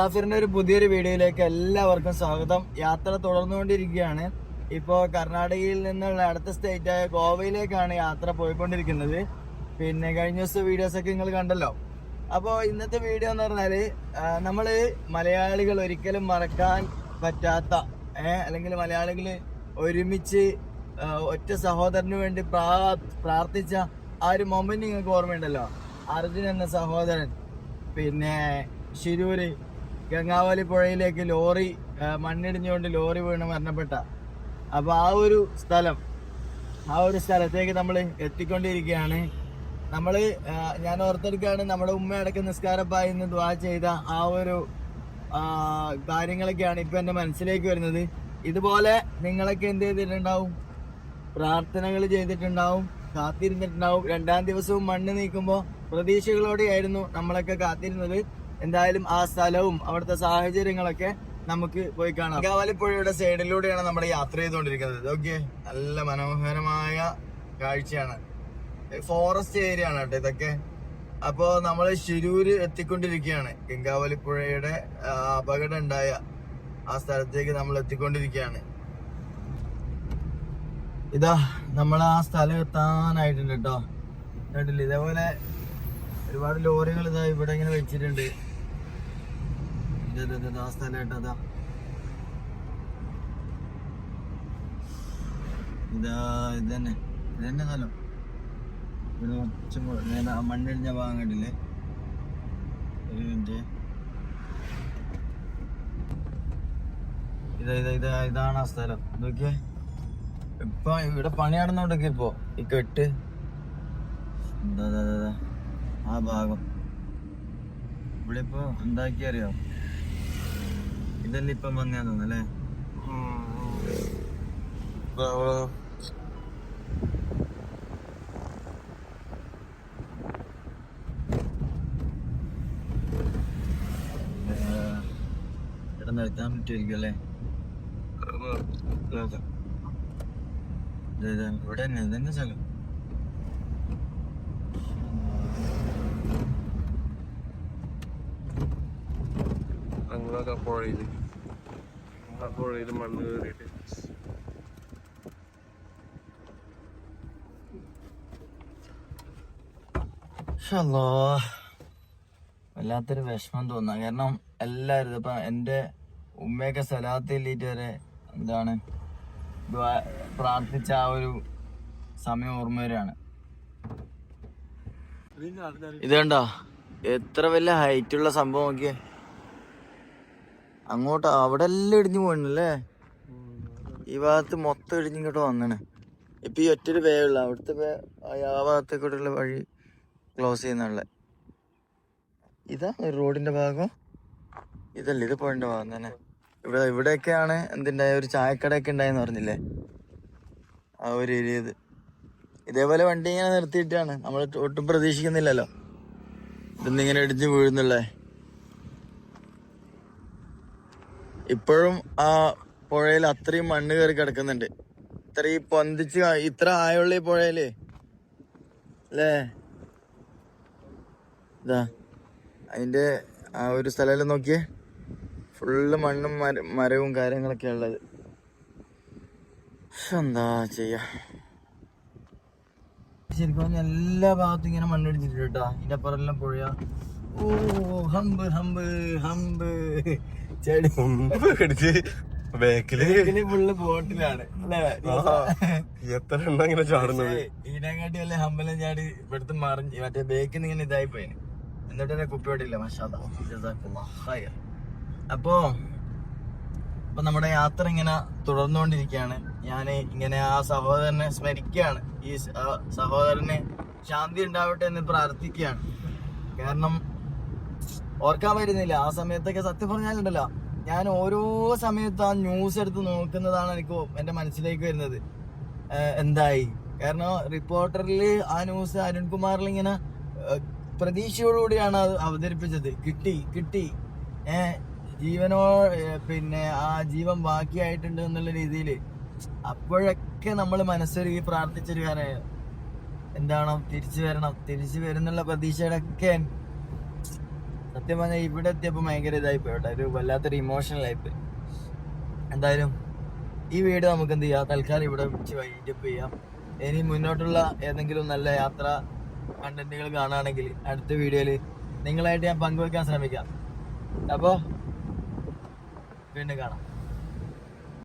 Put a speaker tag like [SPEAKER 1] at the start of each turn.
[SPEAKER 1] മുസാഫിറിന്റെ ഒരു പുതിയൊരു വീഡിയോയിലേക്ക് എല്ലാവർക്കും സ്വാഗതം. യാത്ര തുടർന്നുകൊണ്ടിരിക്കുകയാണ്. ഇപ്പോൾ കർണാടകയിൽ നിന്നുള്ള അടുത്ത സ്റ്റേറ്റ് ആയ ഗോവയിലേക്കാണ് യാത്ര പോയിക്കൊണ്ടിരിക്കുന്നത്. പിന്നെ കഴിഞ്ഞ ദിവസത്തെ വീഡിയോസ് ഒക്കെ നിങ്ങൾ കണ്ടല്ലോ. അപ്പോൾ ഇന്നത്തെ വീഡിയോ എന്ന് പറഞ്ഞാൽ നമ്മൾ മലയാളികൾ ഒരിക്കലും മറക്കാൻ പറ്റാത്ത അല്ലെങ്കിൽ മലയാളികൾ ഒരുമിച്ച് ഒറ്റ സഹോദരന് വേണ്ടി പ്രാർത്ഥിച്ച ആ ഒരു മൊമെന്റ് നിങ്ങൾക്ക് ഓർമ്മയുണ്ടല്ലോ? അർജുൻ എന്ന സഹോദരൻ. പിന്നെ ശിരൂര്. ഗംഗാവലി പുഴയിലേക്ക് ലോറി മണ്ണിടിഞ്ഞുകൊണ്ട് ലോറി വീണ് മരണപ്പെട്ട. അപ്പോൾ ആ ഒരു സ്ഥലം ആ ഒരു സ്ഥലത്തേക്ക് നമ്മൾ എത്തിക്കൊണ്ടിരിക്കുകയാണ്. നമ്മൾ ഞാൻ ഓർത്തെടുക്കുകയാണ് നമ്മുടെ ഉമ്മ അടക്കം നിസ്കാരപ്പായി ഇന്ന് ദ്വാ ചെയ്ത ആ ഒരു കാര്യങ്ങളൊക്കെയാണ് ഇപ്പം എന്റെ മനസ്സിലേക്ക് വരുന്നത്. ഇതുപോലെ നിങ്ങളൊക്കെ എന്ത് ചെയ്തിട്ടുണ്ടാവും? പ്രാർത്ഥനകൾ ചെയ്തിട്ടുണ്ടാവും കാത്തിരുന്നിട്ടുണ്ടാവും. രണ്ടാം ദിവസവും മണ്ണ് നീക്കുമ്പോൾ പ്രതീക്ഷകളോടെയായിരുന്നു നമ്മളൊക്കെ കാത്തിരുന്നത്. എന്തായാലും ആ സ്ഥലവും അവിടുത്തെ സാഹചര്യങ്ങളൊക്കെ നമുക്ക് പോയി കാണാം. കാവാലിപ്പുഴയുടെ സൈഡിലൂടെയാണ് നമ്മുടെ യാത്ര ചെയ്തുകൊണ്ടിരിക്കുന്നത്. ഓക്കെ നല്ല മനോഹരമായ കാഴ്ചയാണ്. ഫോറസ്റ്റ് ഏരിയ ആണ് കേട്ടോ ഇതൊക്കെ. അപ്പോ നമ്മൾ ശിരൂര് എത്തിക്കൊണ്ടിരിക്കുകയാണ്. ഗംഗാവലിപ്പുഴയുടെ പുഴയുടെ അപകടം ഉണ്ടായ ആ സ്ഥലത്തേക്ക് നമ്മൾ എത്തിക്കൊണ്ടിരിക്കുകയാണ്. ഇതാ നമ്മൾ ആ സ്ഥലം എത്താനായിട്ടുണ്ട് കേട്ടോ. കേട്ടില്ല ഇതേപോലെ ഒരുപാട് ലോറികൾ ഇതാ ഇവിടെ ഇങ്ങനെ വെച്ചിട്ടുണ്ട്. ഇത് ഇത് ഇത് ആ സ്ഥലം കേട്ടോ അതാ. ഇതാ ഇത് തന്നെ. ഇത് തന്നെ സ്ഥലം. ഇവിടെ കുറച്ചും മണ്ണിടിഞ്ഞ ഭാഗം കണ്ടില്ലേ? ഒരു മിനിറ്റ്. ഇതാ ഇതാ ഇതാ ഇതാണ് ആ സ്ഥലം. നോക്കിയേ. ഇപ്പൊ ഇവിടെ പണി ഇപ്പൊ. ഈ കെട്ട്. ആ ഭാഗം. ഇവിടെ ഇപ്പൊ എന്താക്കി അറിയാം ഇതല്ലേ ഇപ്പം വന്നാ തോന്നല്ലേ നിർത്താൻ പറ്റുമായിരിക്കും അല്ലേ? ഇവിടെ തന്നെ ഇത്. തന്നെ സ്ഥലം.
[SPEAKER 2] പുഴയിൽ ആ പുഴയിൽ മണ്ണ് കയറിയിട്ട്.
[SPEAKER 1] ഷല്ലോ വല്ലാത്തൊരു വിഷമം തോന്നാ. കാരണം എല്ലാവരും ഇപ്പൊ എന്റെ ഉമ്മയൊക്കെ സ്ഥലത്ത് എല്ലിട്ട് വരെ എന്താണ് പ്രാർത്ഥിച്ച ആ ഒരു സമയം ഓർമ്മ വരികയാണ്. ഇത് കണ്ടോ? എത്ര വലിയ ഹൈറ്റ് ഉള്ള സംഭവം നോക്കിയേ. അങ്ങോട്ട് അവിടെ എല്ലാം ഇടിഞ്ഞു പോകണല്ലേ ഈ ഭാഗത്ത് മൊത്തം ഇടിഞ്ഞിങ്ങോട്ട് വന്നാണ്. ഇപ്പൊ ഈ ഒറ്റൊരു വേ ഉള്ള. അവിടുത്തെ വേ ആ ഭാഗത്തേക്കൂടെയുള്ള വഴി ക്ലോസ് ചെയ്യുന്നുള്ള ഇതാ ഒരു റോഡിന്റെ ഭാഗം. ഇതല്ല ഇത് പോയിന്റെ ഭാഗം തന്നെ. ഇവിടെ ഇവിടെയൊക്കെയാണ് എന്തുണ്ടായ ഒരു ചായക്കടയൊക്കെ ഉണ്ടായെന്ന് പറഞ്ഞില്ലേ? ആ ഒരു ഏരിയ ഇത്. ഇതേപോലെ വണ്ടി ഇങ്ങനെ നിർത്തിയിട്ടാണ്. നമ്മൾ ഒട്ടും പ്രതീക്ഷിക്കുന്നില്ലല്ലോ. ഇതൊന്നിങ്ങനെ ഇടിഞ്ഞു വീഴുന്നുള്ളേ. ഇപ്പോഴും ആ പുഴയിൽ അത്രയും മണ്ണ് കയറി കിടക്കുന്നുണ്ട്. ഇത്രയും പൊന്തിച്ച് ഇത്ര ആയുള്ള ഈ പുഴയിൽ. അല്ലേ? ഇതാ. അതിന്റെ ആ ഒരു സ്ഥലം നോക്കിയേ. ഫുള്ള് മണ്ണും മര- മരവും കാര്യങ്ങളൊക്കെ ഉള്ളത്. എന്താ ചെയ്യാ? ശരിക്കും എല്ലാ ഭാഗത്തും ഇങ്ങനെ മണ്ണിടിച്ചിട്ടുണ്ട് കേട്ടോ. ഇതിന്റെ അപ്പുറമെല്ലാം പുഴയാ. ഓ ഹമ്പ് ഹമ്പ് ഹമ്പ്. ചെടി
[SPEAKER 2] പേടിച്ച്
[SPEAKER 1] ബാക്കിൽ. ഫുള്ള് ബോട്ടിലാണ്
[SPEAKER 2] എത്ര ചാടുന്നത്?
[SPEAKER 1] ഈനങ്ങാട്ടി വല്ല ഹമ്പലം ചാടി ഇവിടുത്തെ മറിഞ്ഞ് മറ്റേ ബേക്കിൽ ഇങ്ങനെ ഇതായി പോയിന്. എന്നിട്ട് തന്നെ കുപ്പിയോട്ടില്ല മഷാദ അപ്പോ അപ്പൊ നമ്മുടെ യാത്ര ഇങ്ങനെ തുടർന്നുകൊണ്ടിരിക്കുകയാണ്. ഞാൻ ഇങ്ങനെ ആ സഹോദരനെ സ്മരിക്കുകയാണ്. ഈ സഹോദരന് ശാന്തി ഉണ്ടാവട്ടെ എന്ന് പ്രാർത്ഥിക്കുകയാണ്. കാരണം ഓർക്കാൻ പറ്റുന്നില്ല. ആ സമയത്തൊക്കെ സത്യം പറഞ്ഞാലുണ്ടല്ലോ. ഞാൻ ഓരോ സമയത്തും ആ ന്യൂസ് എടുത്ത് നോക്കുന്നതാണ് എനിക്ക് എന്റെ മനസ്സിലേക്ക് വരുന്നത്. എന്തായി? കാരണം റിപ്പോർട്ടറിൽ ആ ന്യൂസ് അരുൺകുമാറിൽ ഇങ്ങനെ പ്രതീക്ഷയോടുകൂടിയാണ് അത് അവതരിപ്പിച്ചത്. കിട്ടി കിട്ടി. ഏഹ് ജീവനോ പിന്നെ ആ ജീവൻ ബാക്കിയായിട്ടുണ്ട് എന്നുള്ള രീതിയിൽ അപ്പോഴൊക്കെ നമ്മൾ മനസ്സൊരുക്കി പ്രാർത്ഥിച്ചൊരു കാര്യം. എന്താണോ? തിരിച്ചു വരണം. തിരിച്ചു വരുന്നുള്ള പ്രതീക്ഷയുടെ ഒക്കെ സത്യം പറഞ്ഞാൽ ഇവിടെ എത്തിയപ്പോൾ ഭയങ്കര ഇതായി പോയി കേട്ടോ. ഒരു വല്ലാത്തൊരു ഇമോഷണൽ ആയിപ്പോയി എന്തായാലും ഈ വീഡിയോ നമുക്ക് എന്ത് ചെയ്യാം? തൽക്കാലം ഇവിടെ വെച്ച് വൈൻഡപ്പ് ചെയ്യാം. ഇനി മുന്നോട്ടുള്ള ഏതെങ്കിലും നല്ല യാത്ര കണ്ടന്റുകൾ കാണുകയാണെങ്കിൽ അടുത്ത വീഡിയോയിൽ നിങ്ങളായിട്ട് ഞാൻ പങ്കുവെക്കാൻ ശ്രമിക്കാം. അപ്പോൾ വീണ്ടും കാണാം.